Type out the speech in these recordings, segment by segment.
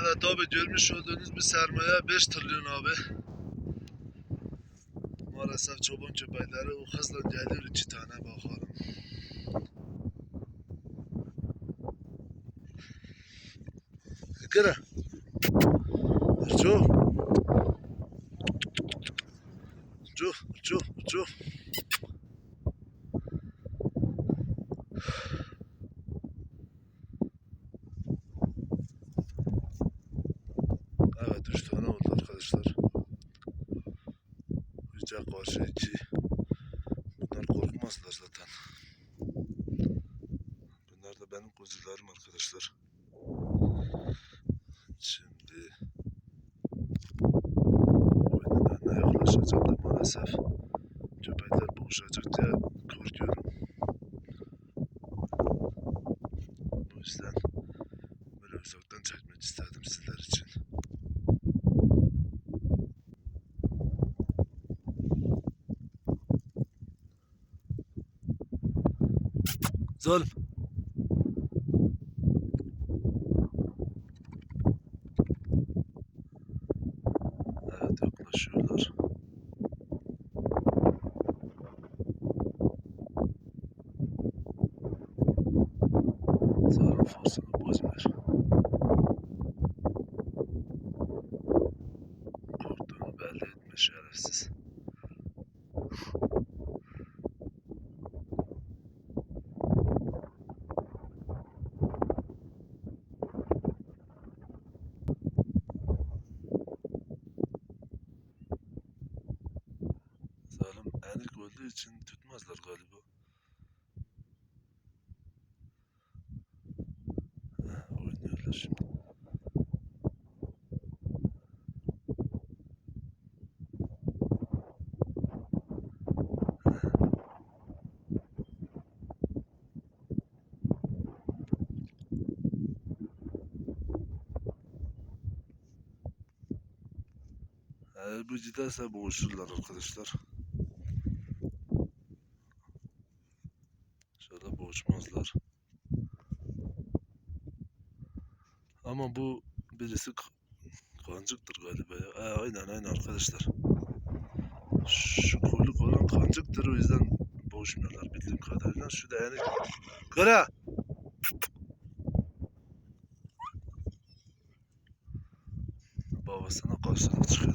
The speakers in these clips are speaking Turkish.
Evet abi görmüş olduğunuz bir sermaye 5 trilyon abi. Maalesef çoban köpekleri o hızla geliyor iki tane bakalım. Kıra. Çok. Çok, çok, çok. Evet üç tane oldu arkadaşlar. Karşı iki. Bunlar korkmazlar zaten. Bunlar da benim kuzularım arkadaşlar. Şimdi önüne yaklaşacağım da maalesef köpekler boğuşacak diye korkuyorum. O yüzden böyle uzaktan çekmek istedim sizler için. Zalim. Olduğu için tutmazlar galiba. Heh, oynuyorlar bu giderse boğuşurlar arkadaşlar. Boğuşmazlar. Ama bu birisi kancıktır galiba ya. E, aynen aynen arkadaşlar. Şu kuyruk olan kancıktır o yüzden boğuşmuyorlar bildiğim kadarıyla. Şu da yani... Kara! Babasına karşılık çıkıyor.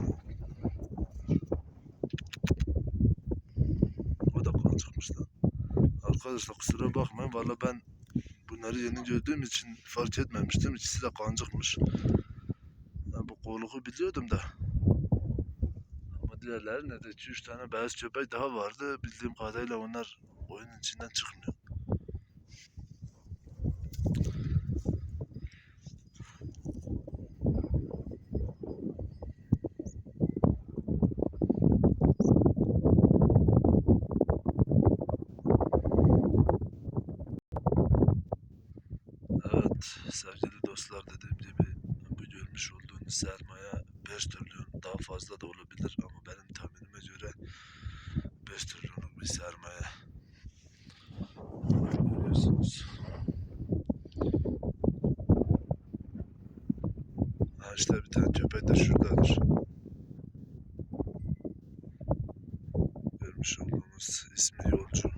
O da kancıkmış lan. Arkadaşlar kusura bakmayın valla ben bunları yeni gördüğüm için fark etmemiştim. İkisi de kancıkmış. Ben bu koluğu biliyordum da. Ama diğerlerinde de 2-3 tane beyaz köpek daha vardı. Bildiğim kadarıyla onlar oyunun içinden çıkmıyor. Evet sevgili dostlar dediğim gibi bu görmüş olduğunuz sermaye 5 trilyon daha fazla da olabilir ama benim tahminime göre 5 trilyonluk bir sermaye. Görüyorsunuz. Ha işte bir tane köpek de şuradadır. Görmüş olduğunuz ismi Yolcu.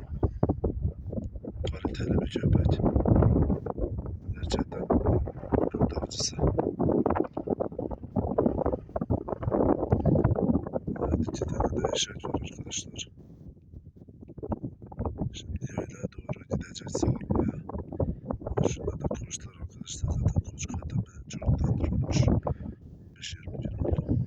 Kaliteli bir köpek. Gerçekten yol avcısı. Evet iki tane de eşek var arkadaşlar. Şimdi yaylaya doğru gidecek sağlamaya. Şurada da koçlar arkadaşlar zaten koç kademe çoktandır olmuş. 15-20 gün oldu.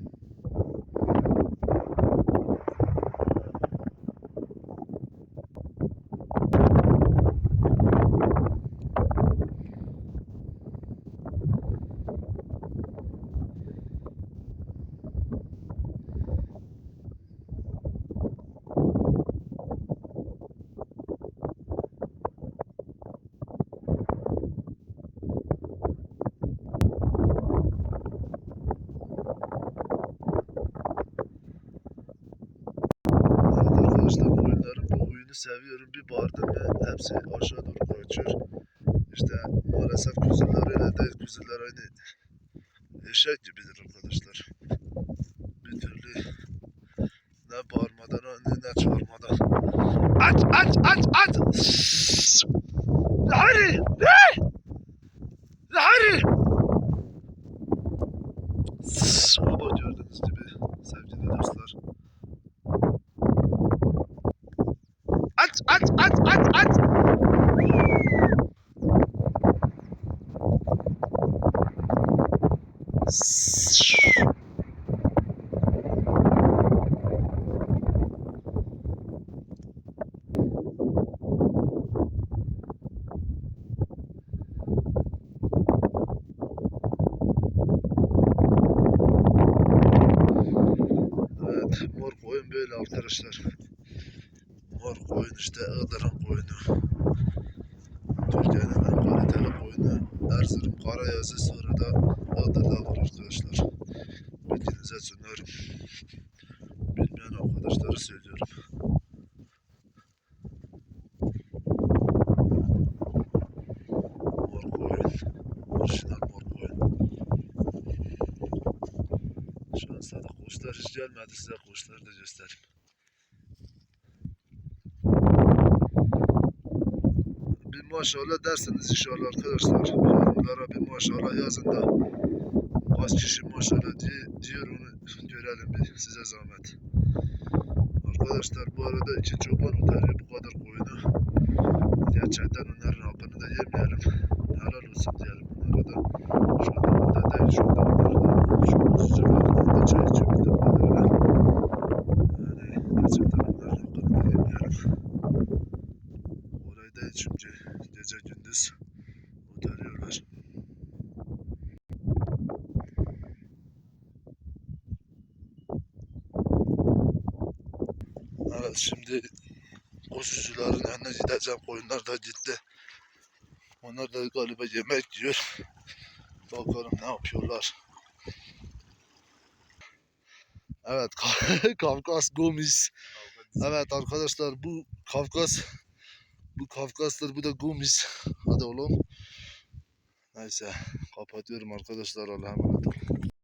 Evet arkadaşlar bu oyunların bu oyunu seviyorum. Bir bağırdım ve hepsi aşağı doğru kaçıyor. İşte maalesef kuzular öyle değil. Kuzular aynı eşek gibidir arkadaşlar. Bir türlü ne bağırmadan ne, çağırmadan. Aç aç aç aç. Lahari ne? Lahari. Ama gördüğünüz gibi sevgili dostlar. Aç aç aç aç aç. Evet, mor koyun böyle arkadaşlar. Mor koyun işte Iğdır'ın koyunu. Türkiye'nin en kaliteli koyunu. Erzurum Karayazı sonra da Iğdır'da var arkadaşlar. Bilginize sunuyorum. Bilmeyen arkadaşları söylüyorum. Mor koyun. Orijinal mor koyun. Şu an sana kuşlar hiç gelmedi size kuşları da göstereyim. Maşallah derseniz inşallah arkadaşlar. Yorumlara bir maşallah yazın da kaç kişi maşallah diye, diyor onu görelim bir size zahmet. Arkadaşlar bu arada iki çoban otarıyor bu kadar koyunu. Gerçekten onların hakkını da yemeyelim. Helal olsun diyelim onlara da. Şu anda burada değil, şu anda onlar da çok sıcaklarında çay içiyor bildiğim kadarıyla. Yani gerçekten onların hakkını da yemeyelim. Orayı değil çünkü gece gündüz otarıyorlar. Evet şimdi koşucuların yanına gideceğim. Koyunlar da gitti. Onlar da galiba yemek yiyor. Bakalım ne yapıyorlar. Evet Kafkas Gomis. Evet arkadaşlar bu Kafkas bu Kafkas'tır bu da Gomis. Hadi oğlum. Neyse kapatıyorum arkadaşlar Allah'a emanet olun.